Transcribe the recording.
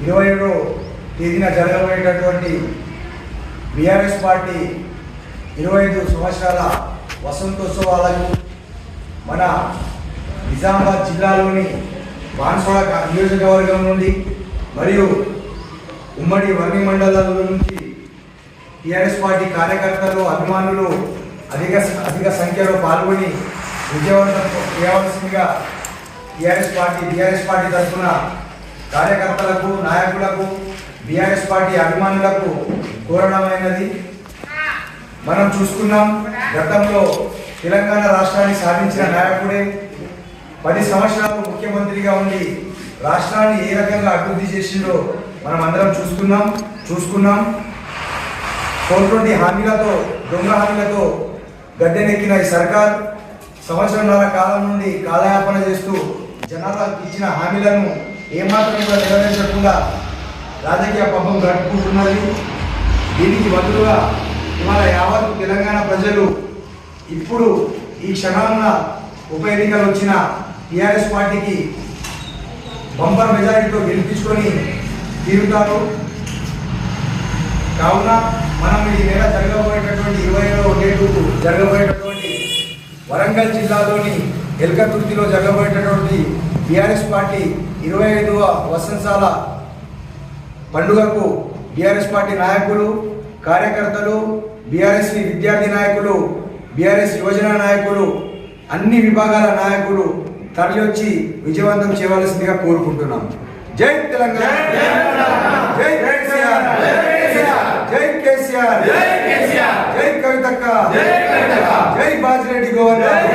ఇరవై ఏడో తేదీన జరగబోయేటటువంటి బీఆర్ఎస్ పార్టీ ఇరవై ఐదు సంవత్సరాల వసంతోత్సవాలకు మన నిజామాబాద్ జిల్లాలోని బాన్సోడ నియోజకవర్గం నుండి మరియు ఉమ్మడి వర్ణి మండలాల నుంచి టీఆర్ఎస్ పార్టీ కార్యకర్తలు అభిమానులు అధిక అధిక సంఖ్యలో పాల్గొని విజయవంతం చేయవలసిందిగా టీఆర్ఎస్ పార్టీ టీఆర్ఎస్ పార్టీ తరఫున కార్యకర్తలకు నాయకులకు బీఆర్ఎస్ పార్టీ అభిమానులకు కోరడమైనది. మనం చూసుకున్నాం గతంలో తెలంగాణ రాష్ట్రాన్ని సాధించిన నాయకుడే పది సంవత్సరాలు ముఖ్యమంత్రిగా ఉండి రాష్ట్రాన్ని ఏ రకంగా అభివృద్ధి చేసిందో మనం అందరం చూసుకున్నాం చూసుకున్నాం. కోటువంటి హామీలతో దొంగ హామీలతో గడ్డెనెక్కిన ఈ సర్కార్ సంవత్సరంన్నర కాలం నుండి కాలయాపన చేస్తూ జనాలకు ఇచ్చిన హామీలను ఏమాత్రం కూడా నెరవేర్చకుండా రాజకీయ పబ్బం గడుపుకుంటున్నది దీనికి బదులుగా ఇవాళ యావత్ తెలంగాణ ప్రజలు ఇప్పుడు ఈ క్షణాన ఉప ఎన్నికలు వచ్చిన టీఆర్ఎస్ పార్టీకి బంపర్ మెజారిటీతో గెలిపించుకొని తీరుతారు. కావున మనం ఈ నెల జరగబోయేటటువంటి ఇరవై ఏడవ డేటు జరగబోయేటటువంటి వరంగల్ జిల్లాలోని ఎల్కతుర్తిలో జరగబోయేటటువంటి బీఆర్ఎస్ పార్టీ ఇరవై ఐదవ వసంతాల పండుగకు బీఆర్ఎస్ పార్టీ నాయకులు కార్యకర్తలు బీఆర్ఎస్ విద్యార్థి నాయకులు బీఆర్ఎస్ యువజన నాయకులు అన్ని విభాగాల నాయకులు తరలివచ్చి విజయవంతం చేయవలసిందిగా కోరుకుంటున్నాం. జై తెలంగాణ. జై కేసీఆర్. జై కేసీఆర్. జై కవితక్క. జై బాజిరెడ్డి గోవర్ధన్